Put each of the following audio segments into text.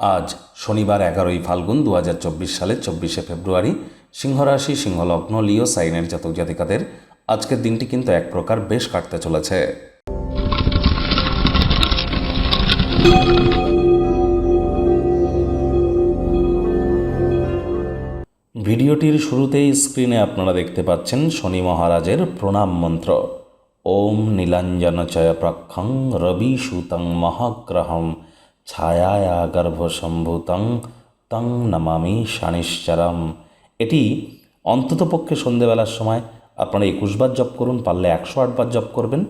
আজ শনিবার এগারোই ফাল্গুন দু হাজার চব্বিশ সালের চব্বিশে ফেব্রুয়ারি, সিংহরাশি, সিংহলগ্ন, লিও, সাইনের জাতক জাতিকাদের আজকের দিনটি কিন্তু এক প্রকার বেশ কাটতে চলেছে। ভিডিওটির শুরুতেই স্ক্রিনে আপনারা দেখতে পাচ্ছেন শনি মহারাজের প্রণাম মন্ত্র। ওম নীলাঞ্জনচয় প্রক্ষং রবি সুতং মহাগ্রহম। ছায়ায়া গর্ভসম্ভূতং তং নমামি শানিশ্চরম এটি অন্ততপক্ষে সন্ধেবেলার সময় আপনারা একুশবার জপ করুন, পারলে একশো আটবার জপ করবেন।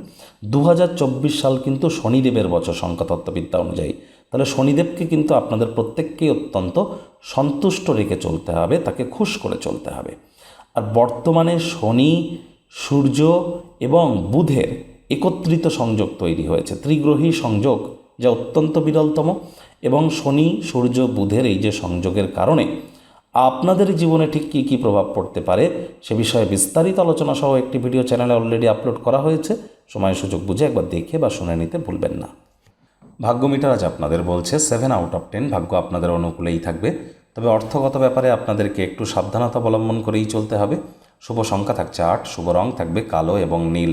দু হাজার চব্বিশ সাল কিন্তু শনিদেবের বছর সংখ্যাতত্ত্ববিদ্যা অনুযায়ী। তাহলে শনিদেবকে কিন্তু আপনাদের প্রত্যেককেই অত্যন্ত সন্তুষ্ট রেখে চলতে হবে, তাকে খুশ করে চলতে হবে। আর বর্তমানে শনি, সূর্য এবং বুধের একত্রিত সংযোগ তৈরি হয়েছে, ত্রিগ্রহী সংযোগ। যা অত্যন্ত বিরলতম এবং শনি, সূর্য, বুধের এই যে সংযোগের কারণে আপনাদের জীবনে ঠিক কী কী প্রভাব পড়তে পারে সে বিষয়ে বিস্তারিত আলোচনা সহ একটি ভিডিও চ্যানেলে অলরেডি আপলোড করা হয়েছে। সময় সুযোগ বুঝে একবার দেখে বা শুনে নিতে ভুলবেন না। ভাগ্য মিটার আজ আপনাদের বলছে সেভেন আউট অফ টেন ভাগ্য আপনাদের অনুকূলেই থাকবে। তবে অর্থগত ব্যাপারে আপনাদেরকে একটু সাবধানতা অবলম্বন করেই চলতে হবে। শুভ সংখ্যা থাকছে আট, শুভ রং থাকবে কালো এবং নীল।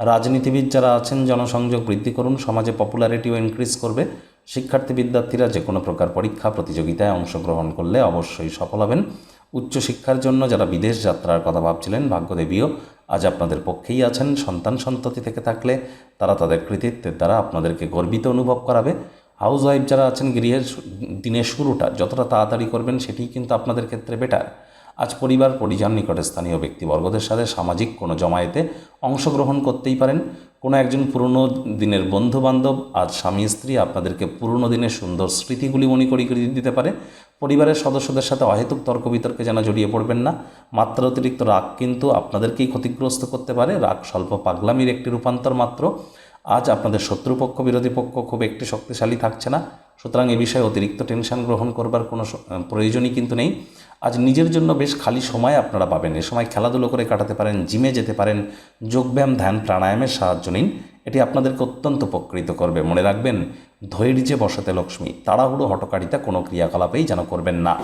রাজনীতিবিদ যারা আছেন, জনসংযোগ বৃদ্ধি করুন, সমাজে পপুলারিটিও ইনক্রিজ করবে। শিক্ষার্থী বিদ্যার্থীরা যে কোনো প্রকার পরীক্ষা, প্রতিযোগিতায় অংশগ্রহণ করলে অবশ্যই সফল হবেন। উচ্চশিক্ষার জন্য যারা বিদেশ যাত্রার কথা ভাবছিলেন, ভাগ্যদেবীও আজ আপনাদের পক্ষেই আছেন। সন্তান সন্ততি থেকে থাকলে তারা তাদের কৃতিত্বের দ্বারা আপনাদেরকে গর্বিত অনুভব করাবে। হাউস ওয়াইফ যারা আছেন, গৃহের দিনের শুরুটা যতটা তাড়াতাড়ি করবেন, সেটিই কিন্তু আপনাদের ক্ষেত্রে বেটার আজ পরিবার, পরিজন, নিকটে স্থানীয় ব্যক্তিবর্গদের সাথে সামাজিক কোনো জমায়েতে অংশগ্রহণ করতেই পারেন। কোনো একজন পুরনো দিনের বন্ধু বান্ধব আজ স্বামী, স্ত্রী আপনাদেরকে পুরনো দিনের সুন্দর স্মৃতিগুলি মনে করি করে দিতে পারে। পরিবারের সদস্যদের সাথে অহেতুক তর্ক বিতর্কে যেন জড়িয়ে পড়বেন না। মাত্রা অতিরিক্ত রাগ কিন্তু আপনাদেরকেই ক্ষতিগ্রস্ত করতে পারে। রাগ স্বল্প পাগলামির একটি রূপান্তর মাত্র। আজ আপনাদের শত্রুপক্ষ, বিরোধী পক্ষ খুব একটি শক্তিশালী থাকছে না। সুতরাং এ বিষয়ে অতিরিক্ত টেনশন গ্রহণ করবার কোনো প্রয়োজনই কিন্তু নেই। আজ নিজের জন্য বেশ খালি সময় আপনারা পাবেন। এ সময় খেলাধুলো করে কাটাতে পারেন জিমে যেতে পারেন, যোগব্যায়াম, ধ্যান, প্রাণায়ামের সাহায্য নিন। এটি আপনাদেরকে অত্যন্ত উপকৃত করবে। মনে রাখবেন, ধৈর্যে বসাতে লক্ষ্মী, তাড়াহুড়ো হটকারিতা কোনো ক্রিয়াকলাপেই যেন করবেন না।